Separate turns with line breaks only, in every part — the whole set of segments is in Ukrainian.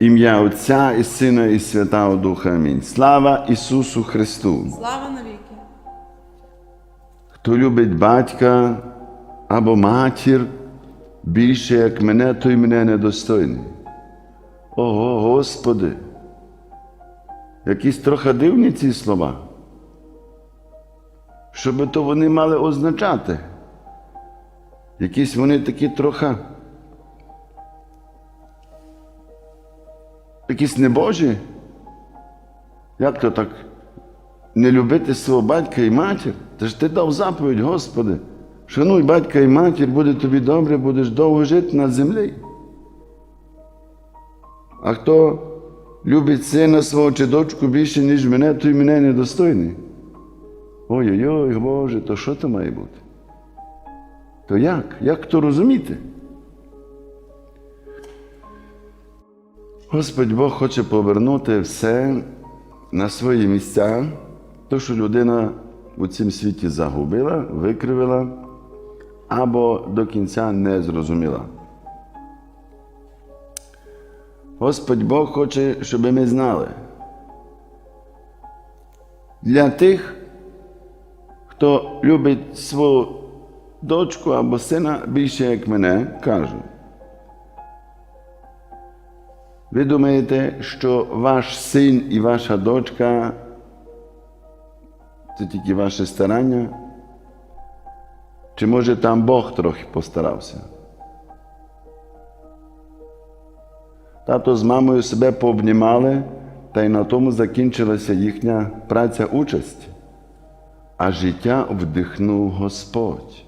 Ім'я Отця і Сина, і Святого Духа. Амінь. Слава Ісусу Христу!
Слава навіки.
Хто любить батька або матір більше, як мене, той мене недостойний. Ого, Господи! Якісь трохи дивні ці слова. Що би то вони мали означати? Якісь вони такі трохи. Якісь небожі? Як то так? Не любити свого батька і матір? Та ж ти дав заповідь, Господи. Шануй батька і матір, буде тобі добре, будеш довго жити на землі. А хто любить сина свого чи дочку більше, ніж мене, той мене недостойний. Ой-ой-ой, Боже, то що то має бути? То як? Як то розуміти? Господь Бог хоче повернути все на свої місця, то, що людина у цім світі загубила, викривила або до кінця не зрозуміла. Господь Бог хоче, щоб ми знали. Для тих, хто любить свою дочку або сина більше, як мене, кажу. Ви думаєте, що ваш син і ваша дочка це тільки ваше старання? Чи може там Бог трохи постарався? Тато з мамою себе пообнімали, та й на тому закінчилася їхня праця участь, а життя вдихнув Господь.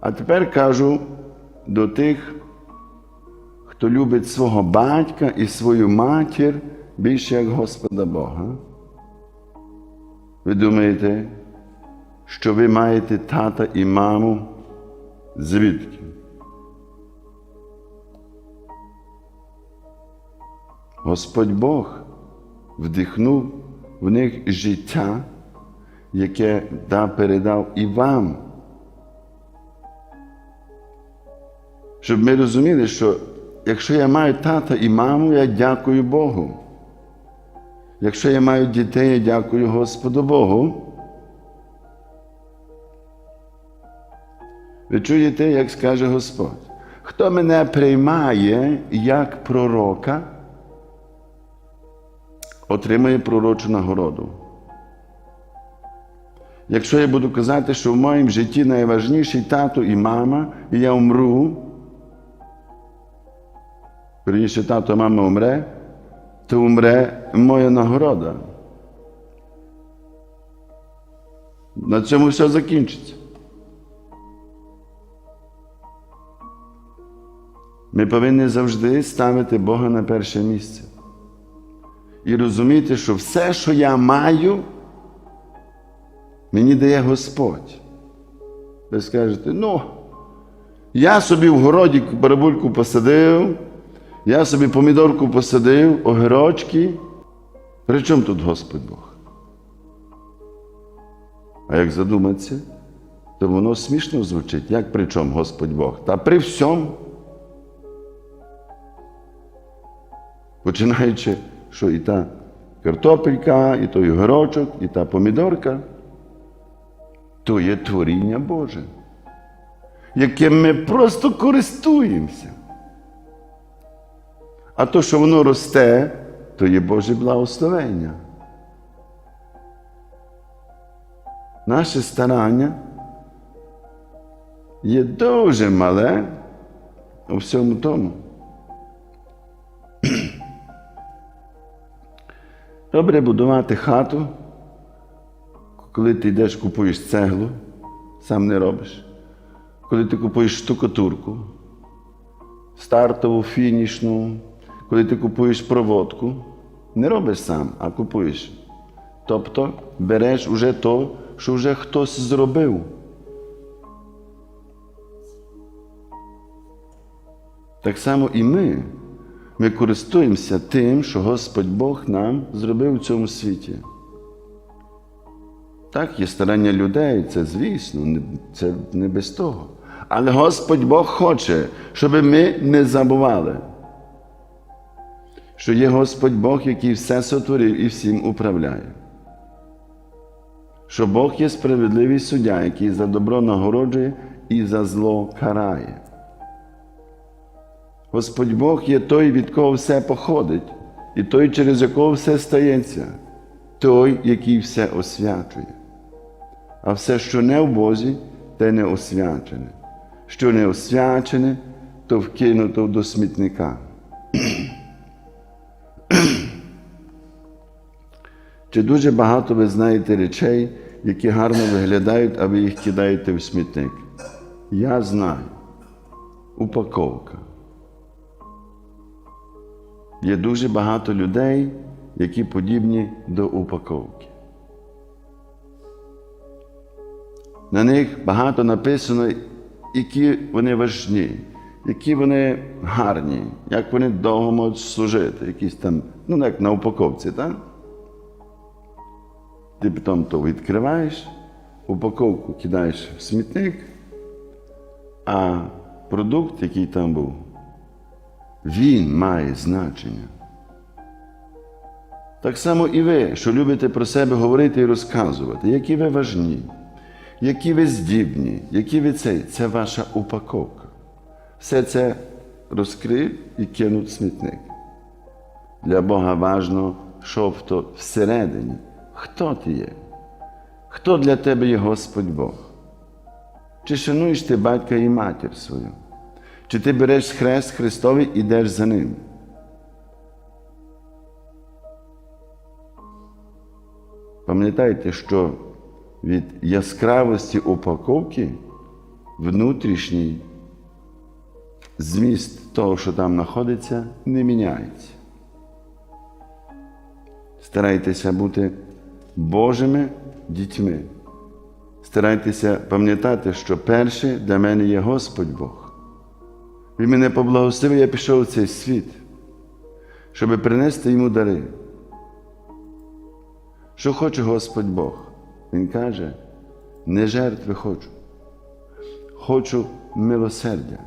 А тепер кажу до тих, хто любить свого батька і свою матір більше як Господа Бога. Ви думаєте, що ви маєте тата і маму звідки? Господь Бог вдихнув в них життя, яке да, передав і вам. Щоб ми розуміли, що якщо я маю тата і маму, я дякую Богу. Якщо я маю дітей, я дякую Господу Богу. Ви чуєте, як скаже Господь? Хто мене приймає як пророка, отримає пророчу нагороду. Якщо я буду казати, що в моєму житті найважніший тато і мама, і я умру, Верніше, тато, мама умре, то умре моя нагорода. На цьому все закінчиться. Ми повинні завжди ставити Бога на перше місце. І розуміти, що все, що я маю, мені дає Господь. Ви скажете, ну, я собі в городі барабульку посадив. Я собі помідорку посадив, огірочки. При чому тут Господь Бог? А як задуматися, то воно смішно звучить. Як при чому Господь Бог? Та при всьому. Починаючи, що і та картопелька, і той огірочок, і та помідорка, то є творіння Боже, яким ми просто користуємося. А то, що воно росте, то є Боже благословення. Наше старання є дуже мале у всьому тому. Добре будувати хату, коли ти йдеш, купуєш цеглу, сам не робиш. Коли ти купуєш штукатурку, стартову, фінішну, коли ти купуєш проводку, не робиш сам, а купуєш. Тобто береш уже то, що вже хтось зробив. Так само і ми. Ми користуємося тим, що Господь Бог нам зробив у цьому світі. Так, є старання людей, це звісно, це не без того. Але Господь Бог хоче, щоб ми не забували. Що є Господь Бог, який все сотворив і всім управляє. Що Бог є справедливий суддя, який за добро нагороджує і за зло карає. Господь Бог є той, від кого все походить, і той, через якого все стається, той, який все освячує. А все, що не в Бозі, те не освячене. Що не освячене, то вкинуто до смітника. Чи дуже багато ви знаєте речей, які гарно виглядають, а ви їх кидаєте в смітник? Я знаю. Упаковка. Є дуже багато людей, які подібні до упаковки. На них багато написано, які вони важні, які вони гарні, як вони довго можуть служити, якісь там, ну як на упаковці, так? Ти потім то відкриваєш, упаковку кидаєш в смітник, а продукт, який там був, він має значення. Так само і ви, що любите про себе говорити і розказувати, які ви важні, які ви здібні, які ви цей, це ваша упаковка. Все це розкрив і кинув смітник. Для Бога важно, що в то всередині. Хто ти є? Хто для тебе є Господь Бог? Чи шануєш ти батька і матір свою? Чи ти береш хрест Христовий і йдеш за ним? Пам'ятайте, що від яскравості упаковки внутрішній зміст того, що там знаходиться, не міняється. Старайтеся бути Божими дітьми. Старайтеся пам'ятати, що перше для мене є Господь Бог. Він мене поблагословив, я пішов у цей світ, щоб принести йому дари. Що хоче Господь Бог? Він каже, не жертви хочу, хочу милосердя.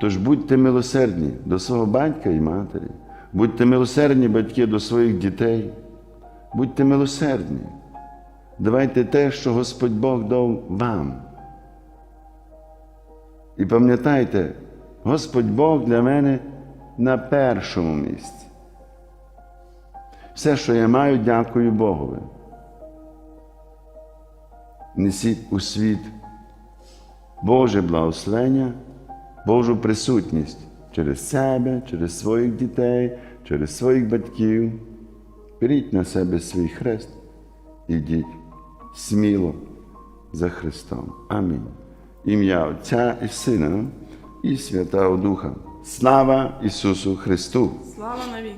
Тож будьте милосердні до свого батька і матері, будьте милосердні батьки до своїх дітей, будьте милосердні. Давайте те, що Господь Бог дав вам. І пам'ятайте, Господь Бог для мене на першому місці. Все, що я маю, дякую Богові. Несіть у світ Боже благословення, Божу присутність через себе, через своїх дітей, через своїх батьків. Беріть на себе свій хрест ідіть сміло за Христом. Амінь. Ім'я Отця і Сина і Святого Духа. Слава Ісусу Христу!
Слава навіки!